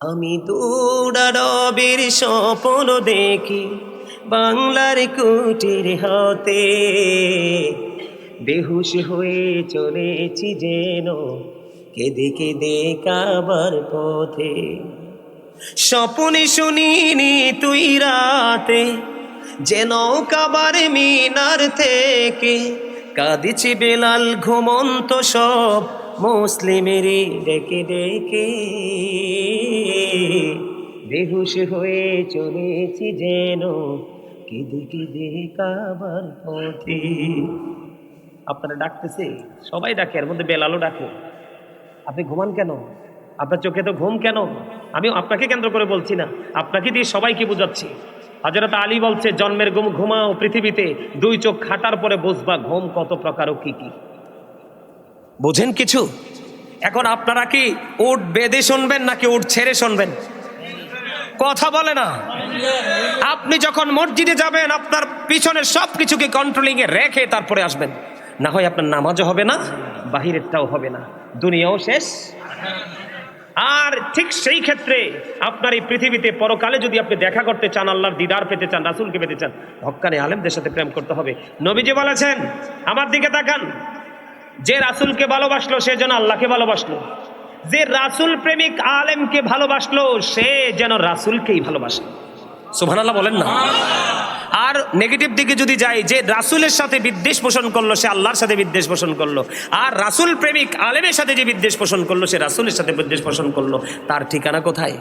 আমি দৌড়ারবের স্বপ্ন দেখি বাংলার কুটির হতে। বেহুশ হয়ে চলেছি যেন কেঁদে কেঁদে কাবার পথে। স্বপনে শুনিনি তুই রাতে যেন কাবার মিনার থেকে। কাঁদিছি বেলাল ঘুমন্ত সব মুসলিমেরই ডেকে ডেকে। বেহুশ হয়ে চলেছি যেন কেঁদে কেঁদে কাবার পথে। আপনারা ডাকতেছে, সবাই ডাকে, এর মধ্যে বেলালও ডাকে। আপনি ঘুমান কেন? আপনার চোখে তো ঘুম কেন? আমি আপনাকে কেন্দ্র করে বলছি না, আপনাকে দিয়ে সবাইকে বুঝাচ্ছি। হাজরত আলী বলছে, জন্মের ঘুম, ঘুমাও পৃথিবীতে। দুই চোখ খাটার পরে বুঝবা ঘুম কত প্রকার ও কি কি। বোঝেন কিছু? এখন আপনারা কি উট বেঁধে শুনবেন নাকি উট ছেড়ে শুনবেন? কথা বলে না। আপনি যখন মসজিদে যাবেন, আপনার পিছনের সব কিছুকে কন্ট্রোলিং এ রেখে তারপরে আসবেন। না হয় আপনার নামাজও হবে না, বাহিরেরটাও হবে না। দুনিয়াও শেষ। আর ঠিক সেই ক্ষেত্রে আপনার এই পৃথিবীতে পরকালে যদি আপনি দেখা করতে চান, আল্লাহর দিদার পেতে চান, রাসুলকে পেতে চান হক্কানি আলেমদের সাথে প্রেম করতে হবে। নবীজি বলেছেন, আমার দিকে তাকান। যে রাসুলকে ভালোবাসলো, সে যেন আল্লাহকে ভালোবাসলো। যে রাসুল প্রেমিক আলেমকে ভালোবাসলো, সে যেন রাসুলকেই ভালোবাসলো সুবহানাল্লাহ বলেন না? আর নেগেটিভ দিকে যদি যাই, যে রাসুলের সাথে বিদ্বেষ পোষণ করল, সে আল্লাহর সাথে বিদ্বেষ পোষণ করল। আর রাসুল প্রেমিক আলেমের সাথে যে বিদ্বেষ পোষণ করল, সে রাসুলের সাথে বিদ্বেষ পোষণ করল। তার ঠিকানা কোথায়?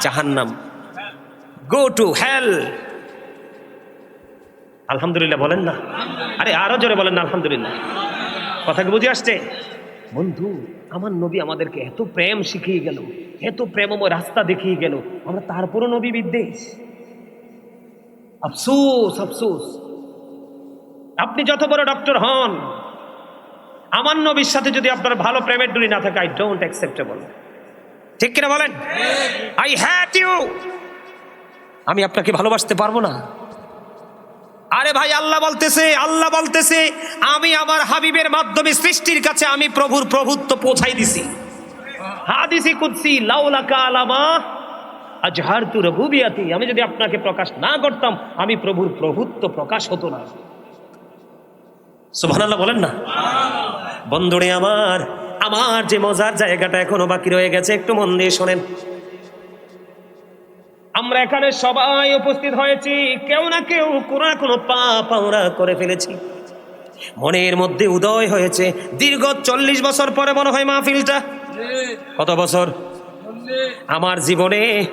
জাহান্নাম। গো টু হেল আলহামদুলিল্লাহ বলেন না? আরে আরও জোরে বলেন না, আলহামদুলিল্লাহ। কথা কি বুঝে আসছে? বন্ধু আমার নবী আমাদেরকে এত প্রেম শিখিয়ে গেল এত প্রেমময় রাস্তা দেখিয়ে গেল আমরা তারপরও নবী বিদ্বেষ। আফসোস আফসোস। আপনি যত বড় ডক্টর হন আমার নবীর সাথে যদি আপনার ভালো প্রেমের ডুরি না থাকে আই ডোন্ট অ্যাকসেপ্টেবল ঠিক কিনা বলেন? আই হ্যাট ইউ আমি আপনাকে ভালোবাসতে পারব না। আরে ভাই, আল্লাহ বলতেছে আল্লাহ বলতেছে, আমি আমার হাবিবের মাধ্যমে সৃষ্টির কাছে আমি প্রভুর প্রভুত্ব পৌঁছাই দিছি। হাদিসি কুদসি লাউলাকা আলামা আজহার তু রবুবিয়াতি, আমি যদি আপনাকে প্রকাশ না করতাম, আমি প্রভুর প্রভুত্ব প্রকাশ হতো না। সুবহানাল্লাহ বলেন না? বন্ধুরে আমার আমার যে মজার জায়গাটা এখনও বাকি রয়ে গেছে, একটু মন দিয়ে শোনেন। আমরা এখানে সবাই উপস্থিত হয়েছি। কেউ না কেউ কোনো না কোনো পাপ আমরা করে ফেলেছি। মনের মধ্যে উদয় হয়েছে। দীর্ঘ চল্লিশ বছর পরে মনে হয় মাহফিলটা। কত বছর? আমার জীবনে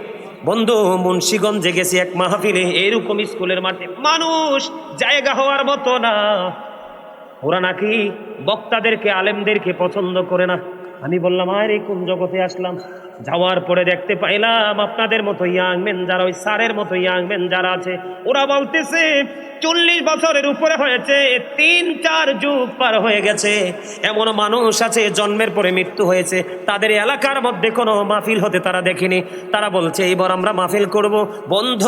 বন্ধু মুন্সিগঞ্জে গেছি এক মাহফিলে। এরকম স্কুলের মাঠে। মানুষ জায়গা হওয়ার মতো না। ওরা নাকি বক্তাদেরকে, আলেমদেরকে পছন্দ করে না। আমি বললাম, আরে, কোন জগতে আসলাম? যাওয়ার পরে দেখতে পাইলাম, আপনাদের মতো ইয়াং মেন যারা, ওই স্যারের মতো ইয়াং মেন যারা আছে, ওরা বলতেছে, চল্লিশ বছরের উপরে হয়েছে, তিন, চার যুগ পার হয়ে গেছে। এমন মানুষ আছে, জন্মের পরে মৃত্যু হয়েছে। তাদের এলাকার মধ্যে কোনো মাহফিল হতে তারা দেখেনি। তারা বলছে, এইবার আমরা মাহফিল করব। বন্ধ,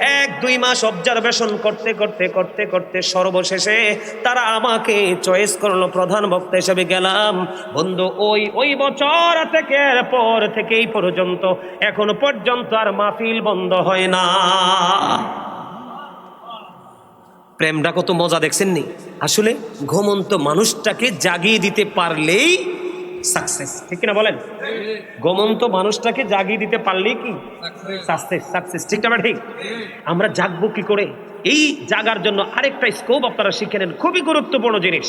এক, দুই মাস অবজারভেশন করতে করতে করতে করতে সর্বশেষে তারা আমাকে চয়েস করল প্রধান বক্তা হিসেবে গেলাম। বন্ধু ওই ওই ওই বছর থেকে পর থেকে এই পর্যন্ত, এখনও পর্যন্ত আর মাহফিল বন্ধ হয় না। প্রেমটা কত মজা দেখছেন নি? আসলে ঘুমন্ত মানুষটাকে জাগিয়ে দিতে পারলেই সাকসেস ঠিক কিনা বলেন? ঘুমন্ত মানুষটাকে জাগিয়ে দিতে পারলেই কি? সাকসেস সাকসেস ঠিক না ঠিক? আমরা জাগবো কি করে? এই জাগার জন্য আরেকটা স্কোপ আপনারা শিখে নেন, খুবই গুরুত্বপূর্ণ জিনিস।